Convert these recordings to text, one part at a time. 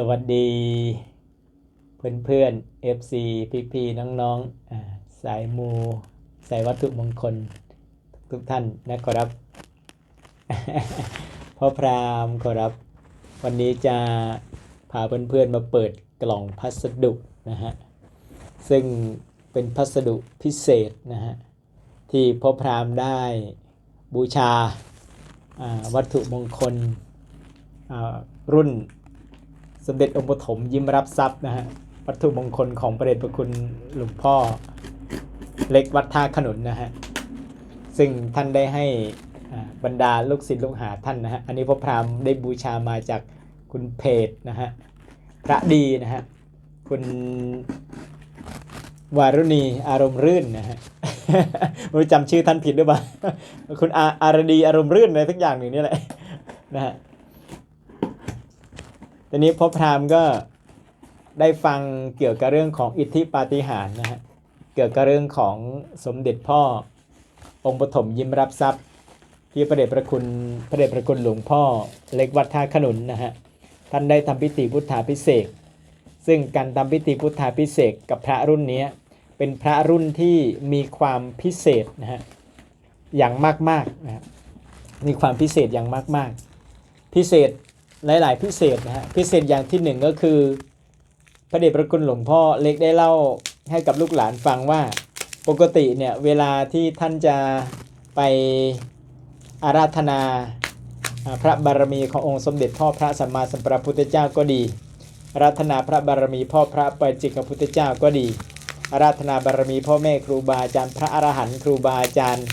สวัสดีเพื่อนเพื่อนๆ FC พี่พี่น้องๆอ่าสายมูสายวัตถุมงคลทุกท่านนะครับพ่อพรามขอรับ วันนี้จะพาเพื่อนๆมาเปิดกล่องพัสดุนะฮะซึ่งเป็นพัสดุพิเศษนะฮะที่พ่อพรามได้บูชาวัตถุมงคลรุ่น สมเด็จองค์ปฐมยิ้มรับทรัพย์นะฮะวัตถุมงคลของประเดชพระคุณหลวงพ่อเล็กวัดท่าขนุนนะฮะซึ่งท่านได้ให้บรรดาลูกศิษย์ลูกหาท่านนะฮะอันนี้พ่อพรามได้บูชามาจากคุณเพจนะฮะพระดีนะฮะคุณวารุณีอารมณ์รื่นนะฮะไม่รู้จำชื่อท่านผิดหรือเปล่า คุณอาอารดีอารมณ์รื่นอะไรสักอย่างหนึ่งนี่แหละนะฮะ ตอนนี้พ่อพราหมณ์ก็ได้ฟังเกี่ยวกับเรื่องของอิทธิปาฏิหาริย์นะฮะ เกี่ยวกับเรื่องของสมเด็จพ่อองค์ปฐมยิ้มรับทรัพย์ ที่พระเดชพระคุณพระเดชพระคุณหลวงพ่อเล็กวัดท่าขนุนนะฮะ ท่านได้ทำพิธีพุทธาพิเศษ ซึ่งการทำพิธีพุทธาพิเศษกับพระรุ่นนี้เป็นพระรุ่นที่มีความพิเศษนะฮะอย่างมากๆนะครับมีความพิเศษอย่างมากๆ พิเศษ หลาย ๆ พิเศษนะฮะพิเศษอย่างที่หนึ่งก็คือ พระเดชพระคุณหลวงพ่อเล็กได้เล่าให้กับลูกหลานฟังว่าปกติเนี่ยเวลาที่ท่านจะไปอาราธนาพระบารมีขององค์สมเด็จพ่อพระสัมมาสัมพุทธเจ้าก็ดีอาราธนาพระบารมีพ่อพระปัจเจกพุทธเจ้าก็ดีอาราธนาบารมีพ่อแม่ครูบาอาจารย์พระอรหันต์ครูบาอาจารย์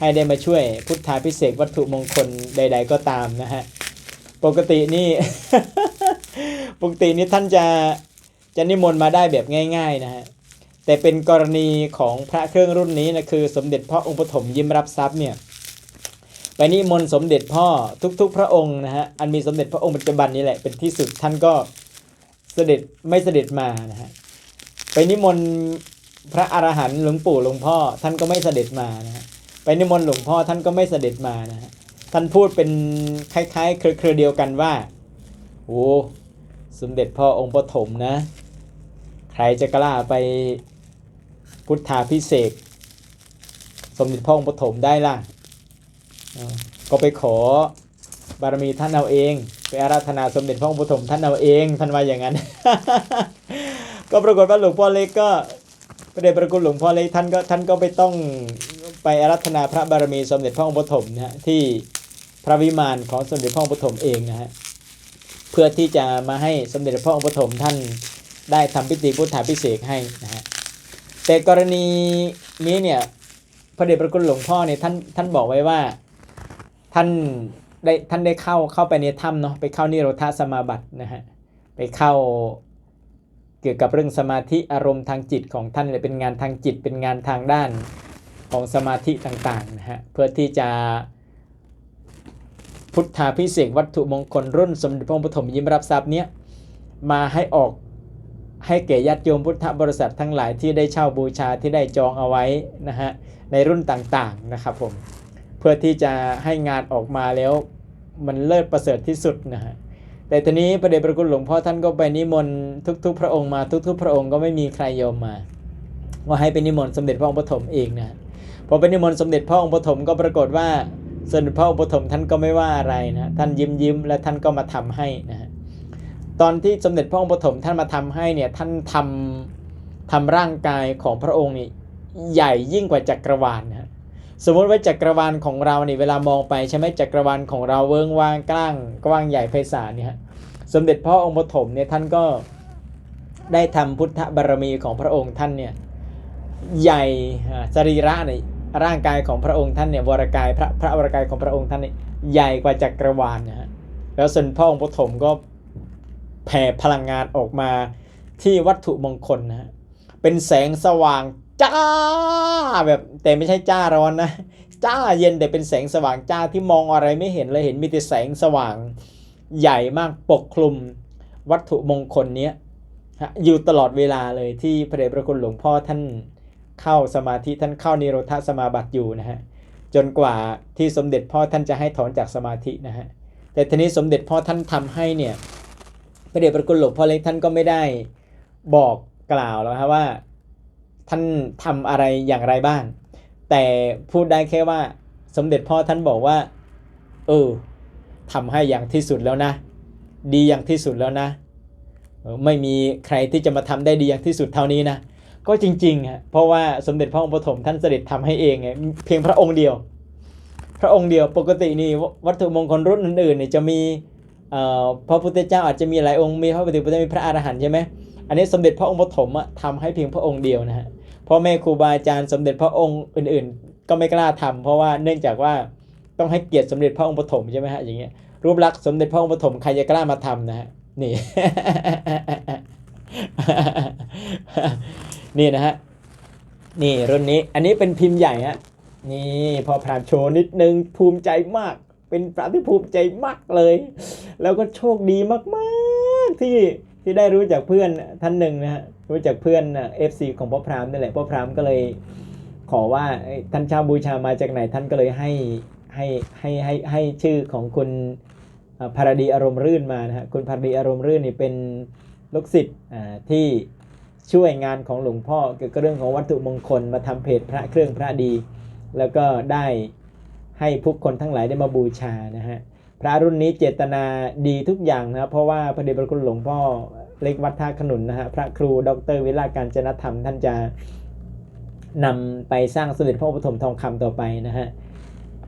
ให้ได้มาช่วยพุทธาพิเศษวัตถุมงคลใด ๆ ก็ตามนะฮะ ปกตินี่ ปกตินี่ท่านจะจะนิมนต์มาได้แบบง่าย ๆนะฮะแต่เป็นกรณีของพระเครื่องรุ่นนี้นะคือสมเด็จพ่อองค์ปฐมยิ้มรับทรัพย์เนี่ยไปนิมนต์สมเด็จพ่อทุกๆ พระองค์นะฮะอันมีสมเด็จพระองค์ปัจจุบันนี้แหละเป็นที่สุดท่านก็เสด็จไม่เสด็จมานะฮะไปนิมนต์พระอรหันต์หลวงปู่หลวงพ่อท่านก็ไม่เสด็จมานะฮะไปนิมนต์หลวงพ่อท่านก็ไม่เสด็จมานะฮะ ท่านพูดเป็นคล้ายๆ เครือเดียวกันว่าโอ้สมเด็จพ่อองค์ปฐมนะ ใครจะกล้าไปพุทธาพิเศษสมเด็จพ่อองค์ปฐมได้ล่ะ ก็ไปขอบารมีท่านเอาเอง ไปอาราธนาสมเด็จพ่อองค์ปฐมท่านเอาเองท่านว่าอย่างนั้น ก็ปรากฏว่าหลวงพ่อเล็กก็พระเดชพระคุณหลวงพ่อเล็กท่านก็ท่านก็ไปต้องไปอารัธนาพระบารมีสมเด็จพระองค์ปฐมนะฮะที่ พระวิมานของสมเด็จพระองค์ปฐมเองนะฮะเพื่อที่จะมาให้สมเด็จพระองค์ปฐมท่านได้ทำพิธีพุทธาพิเศษให้นะฮะแต่กรณีนี้เนี่ยพระเดชพระคุณหลวงพ่อเนี่ยท่านท่านบอกไว้ว่าท่านได้ท่านได้เข้าเข้าไปในถ้ำเนาะไปเข้านิโรธาสมาบัตินะฮะไปเข้าเกี่ยวกับเรื่องสมาธิอารมณ์ทางจิตของท่านเลยเป็นงานทางจิตเป็นงานทางด้านของสมาธิต่างๆนะฮะเพื่อที่จะ พุทธาพิเศษวัตถุมงคลรุ่นสมเด็จพระองค์ปฐมยิ้มรับทรัพย์เนี้ยมาให้ออกให้แก่ญาติโยมพุทธบริษัททั้งหลายที่ได้เช่าบูชาที่ได้จองเอาไว้นะฮะในรุ่นต่างๆนะครับผมเพื่อที่จะให้งานออกมาแล้วมันเลิศประเสริฐที่สุดนะฮะแต่ทีนี้พระเดชพระคุณหลวงพ่อท่านก็ไปนิมนต์ทุก ๆ พระองค์มาทุก ๆ พระองค์ก็ไม่มีใครยอมมาว่าให้ไปนิมนต์สมเด็จพระองค์ปฐมเองนะพอไปนิมนต์สมเด็จพระองค์ปฐมก็ปรากฏว่า สมเด็จพระองค์ปฐมท่านก็ไม่ว่าอะไรนะท่านยิ้มยิ้มและท่านก็มาทำให้นะฮะตอนที่สมเด็จพระองค์ปฐมท่านมาทำให้เนี่ยท่านทำทำร่างกายของพระองค์นี่ใหญ่ยิ่งกว่าจักรวาลนะฮะสมมติว่าจักรวาลของเราเนี่ยเวลามองไปใช่ไหมจักรวาลของเราเวิ้งว่างกล้างกว้างใหญ่ไพศาลเนี่ยสมเด็จพ่อองค์ปฐมเนี่ยท่านก็ได้ทำพุทธบารมีของพระองค์ท่านเนี่ยใหญ่อ่าสรีระใน ร่างกายของพระองค์ท่านเนี่ยวรกายพระพระวรกายของพระองค์ท่านเนี่ยใหญ่กว่าจักรวาลนะฮะแล้วสมเด็จพ่อองค์ปฐมก็แผ่พลังงานออกมาที่วัตถุมงคลนะฮะเป็นแสงสว่างจ้าแบบแต่ไม่ใช่จ้าร้อนนะจ้าเย็นแต่เป็นแสงสว่างจ้าที่มองอะไรไม่เห็นเลยเห็นมีแต่แสงสว่างใหญ่มากปกคลุมวัตถุมงคลเนี้ยอยู่ตลอดเวลาเลยที่พระเดชพระคุณหลวงพ่อท่าน เข้าสมาธิท่านเข้านิโรธาสมาบัติอยู่นะฮะจนกว่าที่สมเด็จพ่อท่านจะให้ถอนจากสมาธินะฮะแต่ทีนี้สมเด็จพ่อท่านทำให้เนี่ยพระเดชพระคุณหลวงพ่อเล็กท่านก็ไม่ได้บอกกล่าวแล้วครับว่าท่านทำอะไรอย่างไรบ้าง แต่พูดได้แค่ว่าสมเด็จพ่อท่านบอกว่า เออทำให้อย่างที่สุดแล้วนะ ดีอย่างที่สุดแล้วนะ ไม่มีใครที่จะมาทำได้ดีอย่างที่สุดเท่านี้นะ ก็จริงๆฮะเพราะว่าสมเด็จพระองค์ปฐมท่านเสด็จทำให้เองไงเพียงพระองค์เดียว พระองค์เดียวปกตินี่วัตถุมงคลรุ่นอื่นๆเนี่ยจะมีพระพุทธเจ้าอาจจะมีหลายองค์มีพระปฏิปัติมีพระอรหันต์ใช่ไหมอันนี้สมเด็จพระองค์ปฐมอะทำให้เพียงพระองค์เดียวนะฮะพ่อแม่ครูบาอาจารย์สมเด็จพระองค์อื่น ๆ ก็ไม่กล้าทำเพราะว่าเนื่องจากว่าต้องให้เกียรติสมเด็จพระองค์ปฐมใช่ไหมฮะอย่างเงี้ยรูปลักษณ์สมเด็จพระองค์ปฐมใครจะกล้ามาทำนะฮะนี่ นี่นะฮะ นี่รุ่นนี้ อันนี้เป็นพิมพ์ใหญ่ฮะ นี่พอพรามโชว์นิดนึงภูมิใจมาก เป็นพระที่ภูมิใจมากเลย แล้วก็โชคดีมากๆที่ที่ได้รู้จากเพื่อนท่านหนึ่งนะฮะ รู้จากเพื่อนเอฟซีของพ่อพรามนี่แหละ พ่อพรามก็เลยขอว่าท่านช่าบูชามาจากไหนท่านก็เลยให้ให้ให้ให้ให้ชื่อของคุณเอ่อภารดีอารมณ์รื่นมานะฮะ คุณภารดีอารมณ์รื่นนี่เป็น ลูกศิษย์ที่ช่วยงานของหลวงพ่อเกี่ยวกับเรื่องของวัตถุมงคลมาทำเพจพระเครื่องพระดี แล้วก็ได้ให้ผู้คนทั้งหลายได้มาบูชานะฮะพระรุ่นนี้เจตนาดีทุกอย่างนะเพราะว่าพระเดชพระคุณหลวงพ่อเล็กวัดท่าขนุนนะฮะพระครูดรวิลาการจนธรรม ท่านจะนำไปสร้างสมเด็จพระปฐมทองคำต่อไปนะฮะ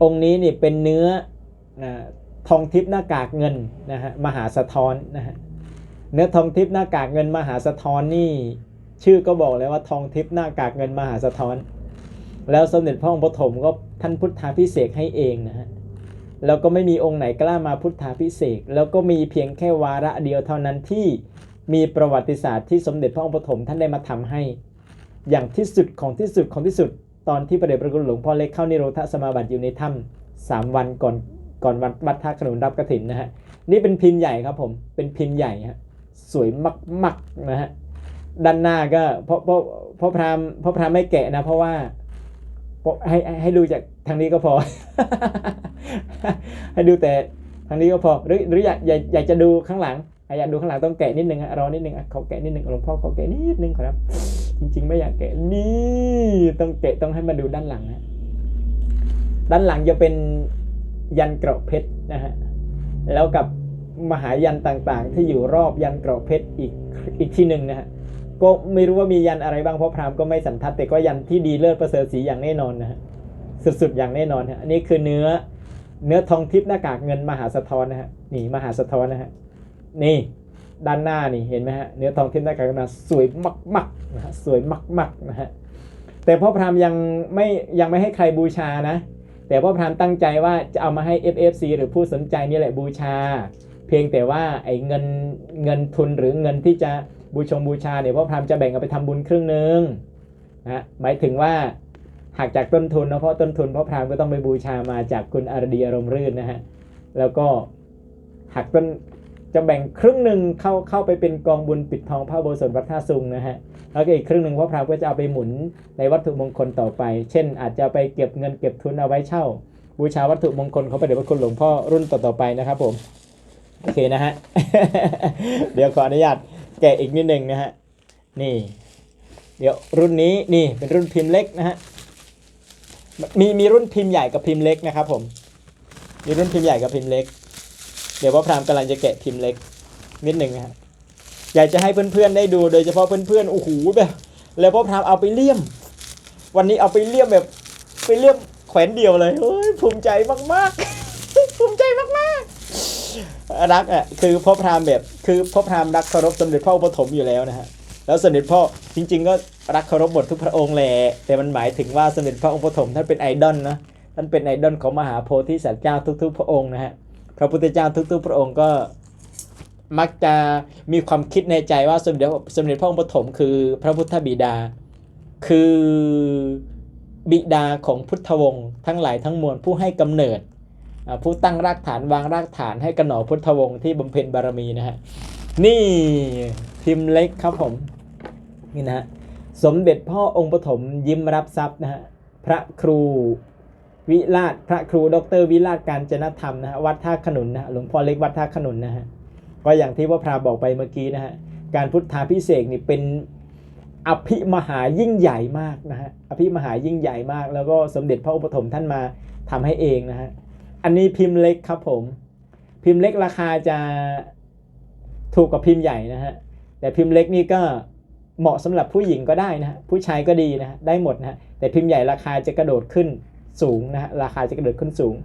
องค์นี้นี่เป็นเนื้อนะทองทิพย์หน้ากากเงินนะฮะมหาสะท้อนนะฮะ เนื้อทองทิพย์หน้ากากเงินมหาสะท้อนนี่ ชื่อก็บอกเลยว่าทองทิพย์หน้ากากเงินมหาสะท้อน แล้วสมเด็จพระองค์ปฐมก็ท่านพุทธาพิเศษให้เองนะฮะแล้วก็ไม่มีองค์ไหนกล้ามาพุทธาพิเศษแล้วก็มีเพียงแค่วาระเดียวเท่านั้นที่มีประวัติศาสตร์ที่สมเด็จพระองค์ปฐมท่านได้มาทำให้ อย่างที่สุดของที่สุดของที่สุด ตอนที่พระเดชพระคุณหลวงพ่อเล็กเข้านิโรธสมาบัติอยู่ในถ้ำสามวันก่อนก่อนวันวัดท่าขนุนรับกระถินนะฮะนี่เป็นพิมพ์ใหญ่ครับผมเป็นพิมพ์ใหญ่ฮะ สวยมากๆนะฮะด้านหน้าก็เพราะเพราะเพราะพรามเพราะพรามไม่แกะนะ เพราะว่าให้ให้ดูจากทางนี้ก็พอ ให้ดูแต่ทางนี้ก็พอหรือหรืออยากอยากอยากจะดูข้างหลังอยากดูข้างหลังต้องแกะนิดนึงรอนิดนึงเขาแกะนิดนึงหลวงพ่อเขาแกะนิดนึงครับ จริง ๆ ไม่อยากแกะนี่ต้องแกะต้องให้มาดูด้านหลังนะด้านหลังจะเป็นยันเกราะเพชรนะฮะแล้วกับ มหายันต่างๆ ที่อยู่รอบยันเกราะเพชรอีกอีกที่หนึ่งนะฮะก็ไม่รู้ว่ามียันอะไรบ้างเพราะพราหมณ์ก็ไม่สันทัดแต่ก็ยันที่ดีเลิศประเสริฐสีอย่างแน่นอนนะฮะสุดๆอย่างแน่นอนฮะอันนี้คือเนื้อเนื้อทองทิพย์หน้ากากเงินมหาสะท้อนนะฮะนี่มหาสะท้อนนะฮะนี่ด้านหน้านี่เห็นไหมฮะเนื้อทองทิพย์หน้ากากเงินมาสวยมากๆนะฮะสวยมากๆนะฮะแต่พ่อพราหมณ์ยังไม่ยังไม่ให้ใครบูชานะ แต่พ่อพราหมณ์ตั้งใจว่าจะเอามาให้ FFC หรือผู้สนใจนี่แหละบูชา เพียงแต่ว่าไอ้เงินเงินทุนหรือเงินที่จะบูชงบูชาเนี่ยพ่อพรามจะแบ่งเอาไปทำบุญครึ่งหนึ่งนะหมายถึงว่าหักจากต้นทุนนะเพราะต้นทุนพ่อพรามก็ต้องไปบูชามาจากคุณอารดีอารมณ์รื่นนะฮะแล้วก็หักต้นจะแบ่งครึ่งหนึ่งเข้าเข้าไปเป็นกองบุญปิดทองพระโบสถวัดท่าซุงนะฮะแล้วก็อีกครึ่งหนึ่งพ่อพรามก็จะเอาไปหมุนในวัตถุมงคลต่อไป เช่น อาจจะไปเก็บเงินเก็บทุนเอาไว้เช่า บูชาวัตถุมงคลเขาไปเดี๋ยวพระคุณหลวงพ่อรุ่นต่อๆไปนะครับผม โอเคนะฮะ เดี๋ยวขออนุญาตแกะอีกนิดหนึ่งนะฮะ นี่ เดี๋ยวรุ่นนี้นี่เป็นรุ่นพิมพ์เล็กนะฮะ มีมีรุ่นพิมพ์ใหญ่กับพิมพ์เล็กนะครับ ผม มีรุ่นพิมพ์ใหญ่กับพิมพ์เล็ก เดี๋ยวพ่อพรามกำลังจะแกะพิมพ์เล็กนิดหนึ่งนะฮะ อยากจะให้เพื่อนๆได้ดูโดยเฉพาะเพื่อนๆ โอ้โหแบบแล้วพ่อพรามเอาไปเลี่ยม วันนี้เอาไปเลี่ยมแบบไปเลี่ยมแขวนเดียวเลย เฮ้ยภูมิใจมากๆ ภูมิใจมากๆ รักอะคือพ่อพราหมณ์แบบคือพ่อพราหมณ์รักเคารพสมเด็จพ่ออุปฐมภ์อยู่แล้วนะฮะแล้วสมเด็จพ่อจริง ๆ ก็รักเคารพหมดทุกพระองค์แหละแต่มันหมายถึงว่าสมเด็จพระองค์ปฐมท่านเป็นไอดอลนะท่านเป็นไอดอลของมหาโพธิสัตว์เจ้าทุก ๆ พระองค์นะฮะพระพุทธเจ้าทุก ๆ พระองค์ก็มักจะมีความคิดในใจว่าสมเด็จสมเด็จพระองค์ปฐมคือพระพุทธบิดา คือบิดาของพุทธวงศ์ทั้งหลายทั้งมวลผู้ให้กำเนิด ผู้ตั้งรากฐานวางรากฐานให้กระหนอพุทธวงศ์ที่บำเพ็ญบารมีนะฮะนี่พิมพ์เล็กครับผมนี่นะฮะสมเด็จพ่อองค์ปฐมยิ้มรับทรัพย์นะฮะพระครูวิราชพระครูดรวิราชการจนธรรมนะฮะวัดท่าขนุนนะฮะหลวงพ่อเล็กวัดท่าขนุนนะฮะก็อย่างที่ว่าพราบอกไปเมื่อกี้นะฮะการพุทธาพิเศษนี่เป็นอภิมหายิ่งใหญ่มากนะฮะอภิมหายิ่งใหญ่มาก แล้วก็สมเด็จพระอุปถมท่านมาทำให้เองนะฮะ อันนี้พิมพ์เล็กครับผม พิมพ์เล็กราคาจะถูกกว่าพิมพ์ใหญ่นะฮะ แต่พิมพ์เล็กนี่ก็เหมาะสำหรับผู้หญิงก็ได้นะฮะ ผู้ชายก็ดีนะฮะ ได้หมดนะฮะ แต่พิมพ์ใหญ่ราคาจะกระโดดขึ้นสูงนะฮะ ราคาจะกระโดดขึ้นสูง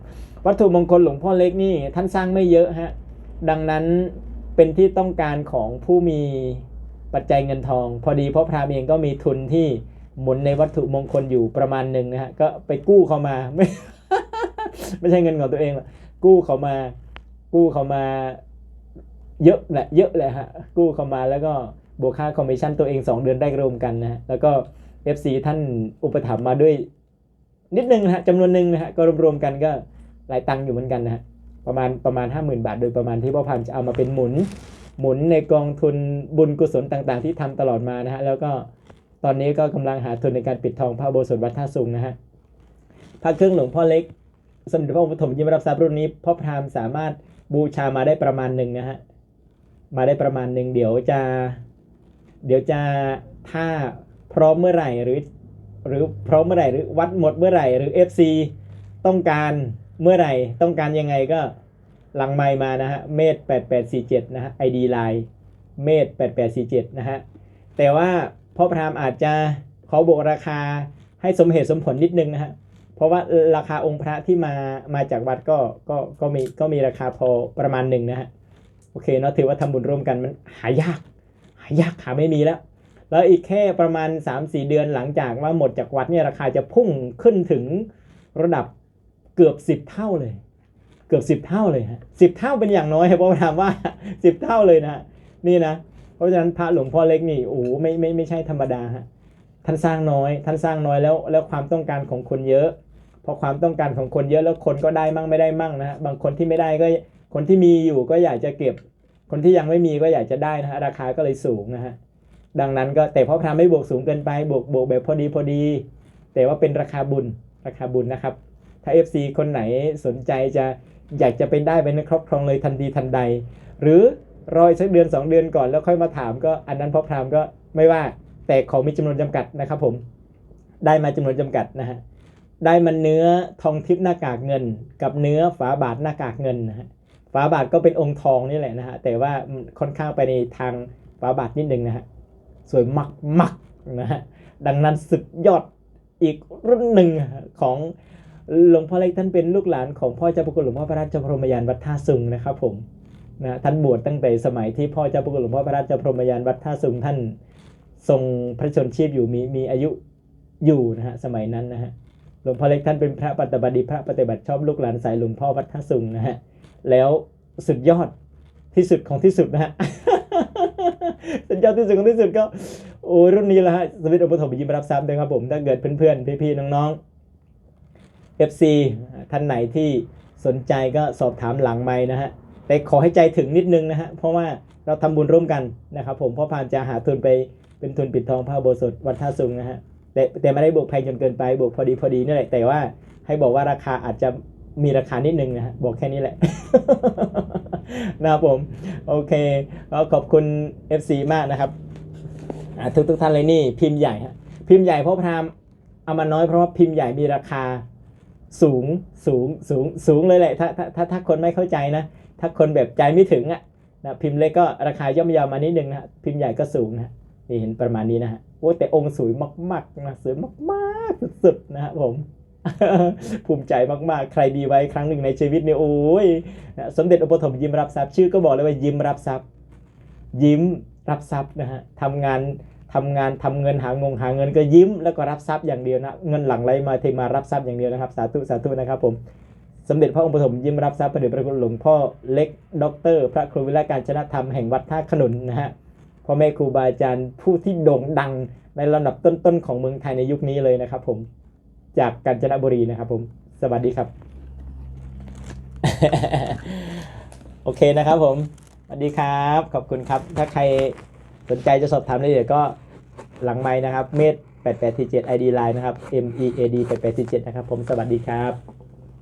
วัตถุมงคลหลวงพ่อเล็กนี่ท่านสร้างไม่เยอะฮะ ดังนั้นเป็นที่ต้องการของผู้มีปัจจัยเงินทอง พอดีเพราะพราหมณ์เองก็มีทุนที่หมุนในวัตถุมงคลอยู่ประมาณหนึ่งนะฮะ ก็ไปกู้เขามาไม่ ไม่ใช่เงินของตัวเองกู้เขามา กู้เขามา เยอะแหละ เยอะเลยฮะ กู้เขามาแล้วก็บวกค่าคอมมิชชั่นตัวเอง 2 เดือนได้รวมกันนะแล้วก็ FC ท่านอุปถัมภ์มาด้วยนิดนึงนะฮะจำนวนหนึ่งนะฮะก็รวมๆกันก็หลายตังค์อยู่เหมือนกันนะฮะประมาณประมาณ 50,000 บาท โดยประมาณที่พ่อพันจะเอามาเป็นหมุน หมุนในกองทุนบุญกุศลต่างๆ ที่ทำตลอดมานะฮะแล้วก็ตอนนี้ก็กำลังหาทุนในการปิดทองพระโบสถวัดท่าสุงนะฮะพระเครื่องหลวงพ่อเล็ก สมเด็จพระองค์ปฐมยิมรับทรัพย์รุ่นนี้พ่อพราหมณ์สามารถบูชามาได้ประมาณหนึ่งนะฮะมาได้ประมาณหนึ่งเดี๋ยวจะ เดี๋ยวจะถ้าพร้อมเมื่อไหร่หรือ หรือพร้อมเมื่อไหร่หรือวัดหมดเมื่อไหร่หรือ FC ต้องการเมื่อไหร่ต้องการยังไงก็หลังไมมานะฮะเมสแปด8847นะฮะ ID Line เมสแปด8847นะฮะแต่ว่าพ่อพรามอาจจะขอบวกราคาให้สมเหตุสมผลนิดนึงนะฮะ ราะว่าราคาองค์พระที่มามาจากวัดก็ก็ก็มีก็มีราคาพอประมาณหนึ่งนะฮะโอเคเนาะถือว่าทำบุญร่วมกันมันหายาก หายากหาไม่มีแล้ว แล้วอีกแค่ประมาณ 3-4 เดือนหลังจากว่าหมดจากวัดเนี่ยราคาจะพุ่งขึ้นถึงระดับเกือบ 10 เท่าเลย เกือบ 10 เท่าเลยฮะสิเท่าเป็นอย่างน้อยเพราะถามว่า 10 เท่าเลยนะนี่นะ เพราะฉะนั้นพระหลวงพ่อเล็กนี่โอ้ไม่ไม่ไม่ใช่ธรรมดาฮะท่านสร้างน้อย ท่านสร้างน้อยแล้วแล้วความต้องการของคนเยอะ พอความต้องการของคนเยอะแล้วคนก็ได้มั่งไม่ได้มั่งนะฮะบางคนที่ไม่ได้ก็คนที่มีอยู่ก็อยากจะเก็บ คนที่ยังไม่มีก็อยากจะได้นะฮะราคาก็เลยสูงนะฮะดังนั้นก็แต่พ่อพรามไม่บวกสูงเกินไปบวกบวกแบบพอดีพอดี แต่ว่าเป็นราคาบุญราคาบุญนะครับ ถ้า FC คนไหนสนใจจะอยากจะเป็นได้เป็นครอบครองเลยทันทีทันใด หรือรออีกสักเดือน 2 เดือนก่อนแล้วค่อยมาถามก็อันนั้นพ่อพรามก็ไม่ว่าแต่ของมีจำนวนจำกัดนะครับผมได้มาจำนวนจำกัดนะฮะ ได้มันเนื้อทองทิพย์หน้ากากเงิน กับเนื้อฝาบาทหน้ากากเงินนะฮะฝาบาทก็เป็นองค์ทองนี่แหละนะฮะแต่ว่าค่อนข้างไปในทางฝาบาทนิดนึงนะฮะสวยมักมักนะฮะดังนั้นสุดยอดอีกรุ่นหนึ่งของหลวงพ่อเล็กท่านเป็นลูกหลานของพ่อเจ้าพระคุณหลวงพ่อพระราชพรหมยานวัดท่าสุงนะครับผมนะท่านบวชตั้งแต่สมัยที่พ่อเจ้าพระคุณหลวงพ่อพระราชพรหมยานวัดท่าสุงท่านทรงพระชนชีพอยู่มีมีอายุอยู่นะฮะสมัยนั้นนะฮะ หลวงพ่อเล็กท่านเป็นพระปฏิบัติพระปฏิบัติชอบลูกหลานสายหลวงพ่อวัดท่าสุงนะฮะแล้วสุดยอดที่สุดของที่สุดนะฮะสุดยอดที่สุดของที่สุดก็โอ้ยรุ่นนี้ละฮะสวิตอุปถมภ์ยิมรับทรัพย์นะครับผมถ้าเกิดเพื่อนๆ พี่ๆ น้องๆ FC ท่านไหนที่สนใจก็สอบถามหลังไม้นะฮะแต่ขอให้ใจถึงนิดนึงนะฮะเพราะว่าเราทำบุญร่วมกันนะครับผมเพราะพานจะหาทุนไปเป็นทุนปิดทองพระโบสถวัดท่าสุงนะฮะ แต่แต่ไม่ได้บวกแพงจนเกินไปบวกพอดีพอดีนี่แหละแต่ว่าให้บอกว่าราคาอาจจะมีราคานิดนึงนะฮะบอกแค่นี้แหละนะครับผม โอเคก็ขอบคุณ FC มากนะครับทุกทุกท่านเลยนี่พิมพ์ใหญ่ฮะพิมพ์ใหญ่เพราะพรามเอามาน้อยเพราะว่าพิมพ์ใหญ่มีราคาสูงสูงสูงสูงเลยแหละถ้าถ้าถ้าถ้าคนไม่เข้าใจนะ ถ้าคนแบบใจไม่ถึงอะนะพิมพ์เล็กก็ราคาย่อมเยาวมานิดนึงนะพิมพ์ใหญ่ก็สูงนะ นี่เห็นประมาณนี้นะฮะโอ้แต่องค์สวยมากๆนะสวยมากๆสุดๆนะฮะผมภูมิใจมากๆ ใครดีไว้ครั้งหนึ่งในชีวิตเนี่ยโอ้ยนะสมเด็จอุปถมภ์ยิ้มรับทรัพย์ชื่อก็บอกเลยว่ายิ้มรับทรัพย์ ยิ้มรับทรัพย์นะฮะทำงานทำงานทำเงินหางงหาเงินก็ยิ้มแล้วก็รับทรัพย์อย่างเดียวนะเงินหลังไหลมาเทมารับทรัพย์อย่างเดียวนะครับ สาธุสาธุนะครับผมสมเด็จพระองค์ปฐมยิ้มรับทรัพย์พระเดชพระคุณหลวงพ่อเล็กด็อกเตอร์พระครูวิไลการชนะธรรมแห่งวัดท่าขนุนนะฮะ พ่อแม่ครูบาอาจารย์ผู้ที่โด่งดังในระดับต้นๆของเมืองไทยในยุคนี้เลยนะครับผมจากกาญจนบุรีนะครับผม สวัสดีครับ โอเคนะครับผม สวัสดีครับ ขอบคุณครับ ถ้าใครสนใจจะสอบถามรายละเอียดก็หลังไม้นะครับ เมด8847 ID Line นะครับ M E A D 8847 นะครับผม สวัสดีครับ